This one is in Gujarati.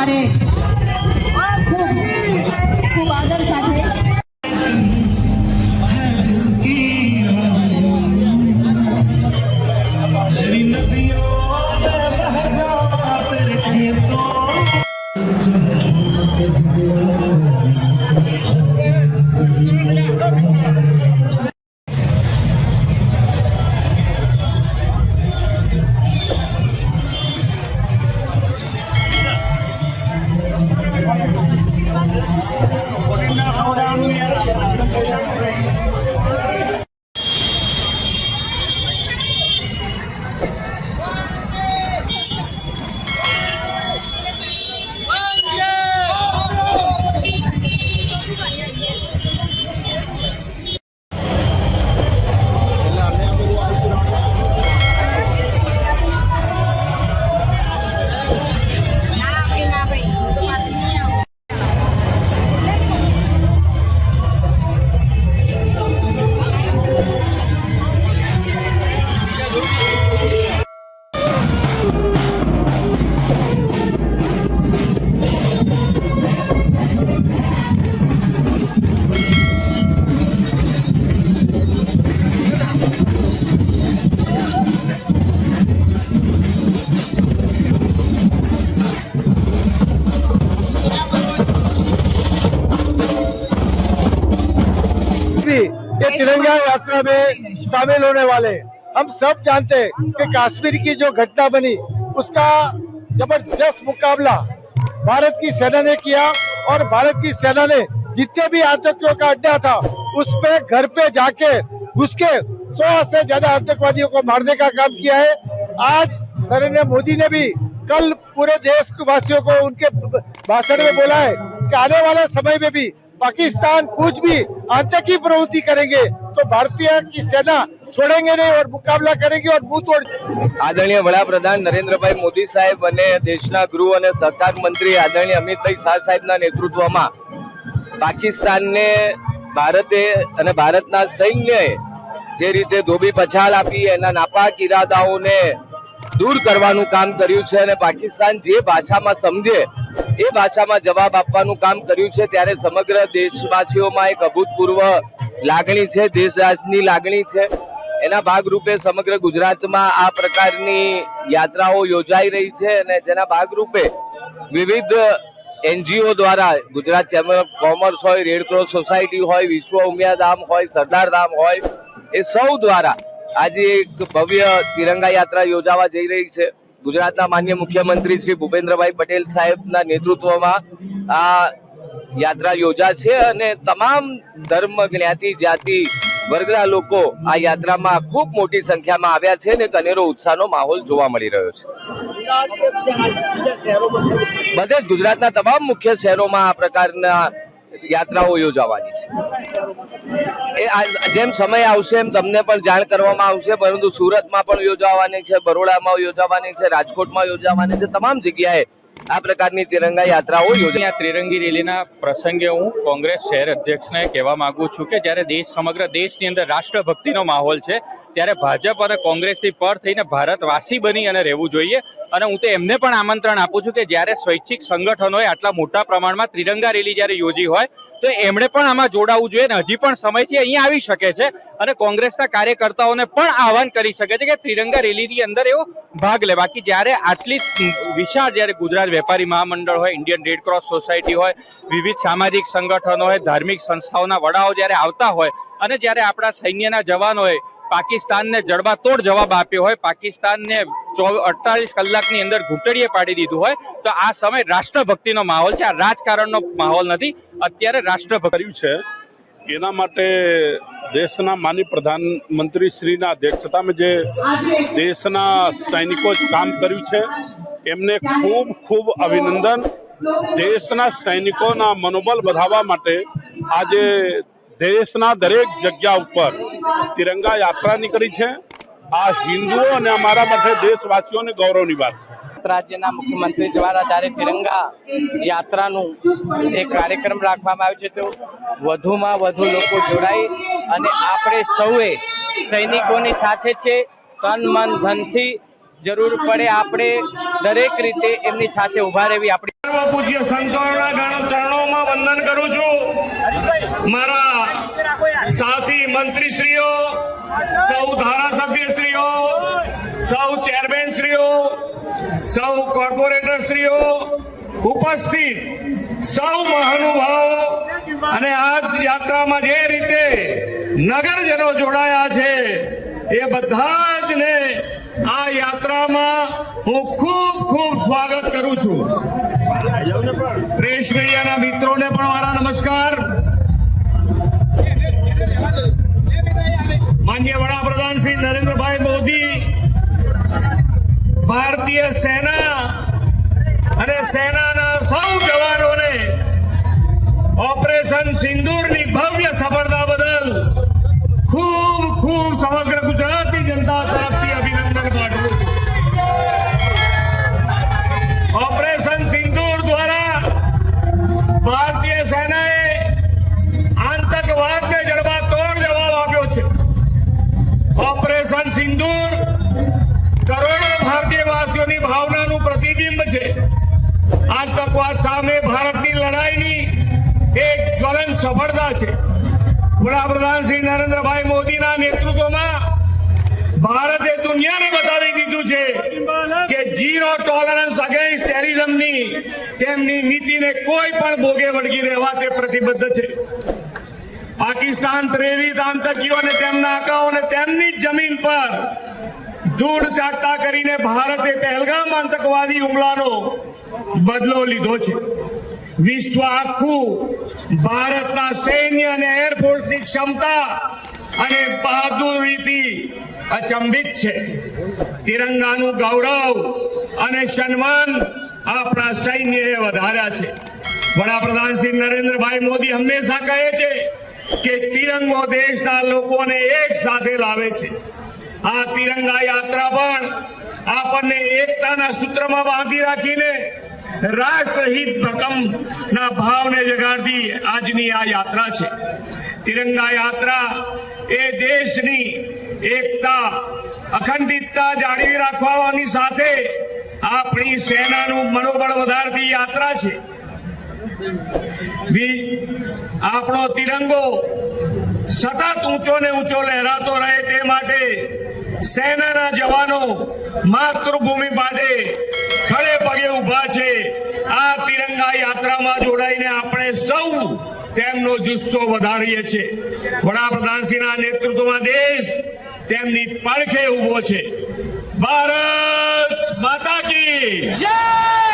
ત્યારે तिरंगा यात्रा में शामिल होने वाले, हम सब जानते हैं कि कश्मीर की जो घटना बनी, उसका ज़बरदस्त मुकाबला भारत की सेना ने किया और भारत की सेना ने जितने भी आतंकियों का अड्डा था, उस पे घर पे जाके घुस के सौ से ज़्यादा आतंकवादियों को मारने का काम किया है। आज नरेंद्र मोदी ने भी कल पूरे देश वासियों को उनके भाषण में बोला है कि आने वाले समय में भी पाकिस्तान कुछ भी आतंकी प्रवृत्ति करेंगे तो भारतीय की सेना छोड़ेंगे नहीं और मुकाबला करेंगे और मुंह तोड़ આદરણીય વડાપ્રધાન નરેન્દ્રભાઈ મોદી સાહેબ અને દેશના ગૃહ અને સહકાર મંત્રી આદરણીય અમિતભાઈ શાહ સાહેબના નેતૃત્વમાં પાકિસ્તાનને ભારતે અને ભારતના સૈન્યએ જે રીતે ધોબી પછાડ આપી એના નાપાક ઈરાદાઓને દૂર કરવાનું કામ કર્યું છે અને પાકિસ્તાન જે ભાષામાં સમજે એ ભાષામાં જવાબ આપવાનું કામ કર્યું છે ત્યારે સમગ્ર દેશવાસીઓમાં એક અભૂતપૂર્વ લાગણી છે, દેશરાજની લાગણી છે. એના ભાગરૂપે સમગ્ર ગુજરાતમાં આ પ્રકારની યાત્રાઓ યોજાઈ રહી છે અને જેના ભાગરૂપે વિવિધ એનજીઓ દ્વારા ગુજરાત ચેમ્બર ઓફ કોમર્સ હોય રેડક્રોસ સોસાયટી હોય, વિશ્વ ઉમિયા ધામ હોય, સરદાર ધામ હોય, એ સૌ દ્વારા આજે એક ભવ્ય તિરંગા યાત્રા યોજાવા જઈ રહી છે. ગુજરાતના માન્ય મુખ્યમંત્રી શ્રી ભૂપેન્દ્રભાઈ પટેલ સાહેબના નેતૃત્વમાં આ યાત્રા યોજા છે અને તમામ ધર્મ જ્ઞાતિ જાતિ વર્ગના લોકો આ યાત્રામાં ખૂબ મોટી સંખ્યામાં આવ્યા છે અને કનેરો ઉત્સાહનો માહોલ જોવા મળી રહ્યો છે. બધે જ ગુજરાતના તમામ મુખ્ય શહેરોમાં આ પ્રકારના યાત્રાઓ યોજાવાની છે. જેમ સમય આવશે એમ તમને પણ જાણ કરવામાં આવશે, પરંતુ સુરતમાં પણ યોજાવાની છે, બરોડામાં યોજાવાની છે, રાજકોટમાં યોજાવાની છે, તમામ જગ્યાએ આ પ્રકારની તિરંગા યાત્રાઓ યોજાય ત્રિરંગી રેલીના પ્રસંગે હું કોંગ્રેસ શહેર અધ્યક્ષને કહેવા માંગુ છું કે જ્યારે દેશ સમગ્ર દેશની અંદર રાષ્ટ્રભક્તિનો માહોલ છે ત્યારે ભાજપ અને કોંગ્રેસથી પર થઈને ભારતવાસી બની અને રહેવું જોઈએ. અને હું તો એમને પણ આમંત્રણ આપું છું કે જ્યારે સ્વૈચ્છિક સંગઠનોએ આટલા મોટા પ્રમાણમાં ત્રિરંગા રેલી જ્યારે યોજી હોય, તો એમણે પણ આમાં જોડાવું જોઈએ અને હજી પણ સમયથી અહીંયા આવી શકે છે અને કોંગ્રેસના કાર્યકર્તાઓને પણ આહવાન કરી શકે છે કે ત્રિરંગા રેલીની અંદર એવો ભાગ લે. બાકી જ્યારે આટલી વિશાળ, જ્યારે ગુજરાત વેપારી મહામંડળ હોય, ઇન્ડિયન રેડ ક્રોસ સોસાયટી હોય, વિવિધ સામાજિક સંગઠનો હોય, ધાર્મિક સંસ્થાઓના વડાઓ જ્યારે આવતા હોય અને જ્યારે આપણા સૈન્યના જવાનોએ પાકિસ્તાનને જડબાતોડ જવાબ આપ્યો હોય, પાકિસ્તાનને અડતાલીસ કલાકની અંદર ઘૂંટડીએ પાડી દીધું હોય, તો આ સમય રાષ્ટ્રભક્તિનો માહોલ છે. આ રાજકારણનો માહોલ નથી. અત્યારે રાષ્ટ્રભક્તિ છે. એના માટે દેશના માની પ્રધાનમંત્રી શ્રીના અધ્યક્ષતામાં જે દેશના સૈનિકો કામ કર્યું છે, એમને ખૂબ ખૂબ અભિનંદન. દેશના સૈનિકોના મનોબળ વધારવા માટે આજે દેશના દરેક જગ્યા ઉપર તિરંગા યાત્રા નીકળી છે. આ હિન્દુઓ અને અમારા માટે દેશવાસીઓને ગૌરવની વાત રાજ્યના મુખ્યમંત્રી દ્વારા જ્યારે તિરંગા યાત્રાનું એક કાર્યક્રમ રાખવામાં આવ્યો છે. તો વધુમાં વધુ લોકો જોડાય અને આપણે સૌએ સૈનિકોની સાથે છે. તન મન ધનથી જરૂર પડે આપણે દરેક રીતે એમની સાથે ઊભા રહેવી આપણી પૂજ્ય સંતોના ચરણોમાં વંદન કરું છું. મારા સાથી મંત્રીશ્રીઓ સૌ ધારાસભ્યશ્રીઓ સૌ ચેરમેનશ્રીઓ સૌ કોર્પોરેટરશ્રીઓ ઉપસ્થિત. સૌ મહાનુભાવો અને આ યાત્રામાં જે રીતે નગરજનો જોડાયા છે એ બધા જ ને આ યાત્રામાં હું ખૂબ ખૂબ સ્વાગત કરું છું. પ્રેસ મીડિયાના મિત્રોને પણ મારા નમસ્કાર માન્ય વડાપ્રધાન શ્રી નરેન્દ્રભાઈ મોદી ભારતીય સેના અને સેનાના સૌ જવાનોને ઓપરેશન સિંદૂરની ભારતીયવાસીઓની ભાવનાનું પ્રતિબિંબ છે. આતંકવાદ સામે ભારતની લડાઈની એક જ્વલંત સફળતા છે. વડાપ્રધાન શ્રી નરેન્દ્રભાઈ મોદીના નેતૃત્વમાં ભારતે દુનિયાને બતાવી દીધું છે કે ઝીરો ટોલરન્સ અગેન્સ્ટ ટેરિઝમની તેમની નીતિને કોઈ પણ ભોગે વળગી રહેવા તે પ્રતિબદ્ધ છે. પાકિસ્તાન પ્રેરિત આતંકીઓ અને તેમના અકાઓને તેમની જમીન પર ધૂળ ચાટતા કરીને ભારતે પહેલગામ આતંકવાદી હુમલાનો બદલો લીધો છે. વિશ્વ આખું ભારતના સૈન્ય અને એરફોર્સની ક્ષમતા અને બહાદુરીથી અચંબિત છે. તિરંગાનું ગૌરવ અને સન્માન આપણા સૈન્યએ વધાર્યા છે. વડાપ્રધાન શ્રી નરેન્દ્રભાઈ મોદી હંમેશા કહે છે કે તિરંગો દેશના લોકોને એક સાથે લાવે છે. આ તિરંગા યાત્રા પણ આપણને એકતાના સૂત્રમાં બાંધી રાખીને રાષ્ટ્રહિત ભકમ ના ભાવને જગાડતી આજની આ યાત્રા છે. તિરંગા યાત્રા એ દેશની એકતા, અખંડિતતા જાળવી રાખવાની સાથે આપણી સેનાનું મનોબળ વધારતી યાત્રા છે. આપણો તિરંગો સતત ઊંચો ને ઊંચો લહેરાતો રહે તે માટે સેનાના જવાનો માતૃભૂમિ માટે ખડે પગે ઊભા છે. આ તિરંગા યાત્રામાં જોડાઈને આપણે સૌ તેમનો જુસ્સો વધારીએ છીએ. વડાપ્રધાનશ્રીના નેતૃત્વમાં દેશ તેમની પડખે ઊભો છે. ભારત માતા કી! જય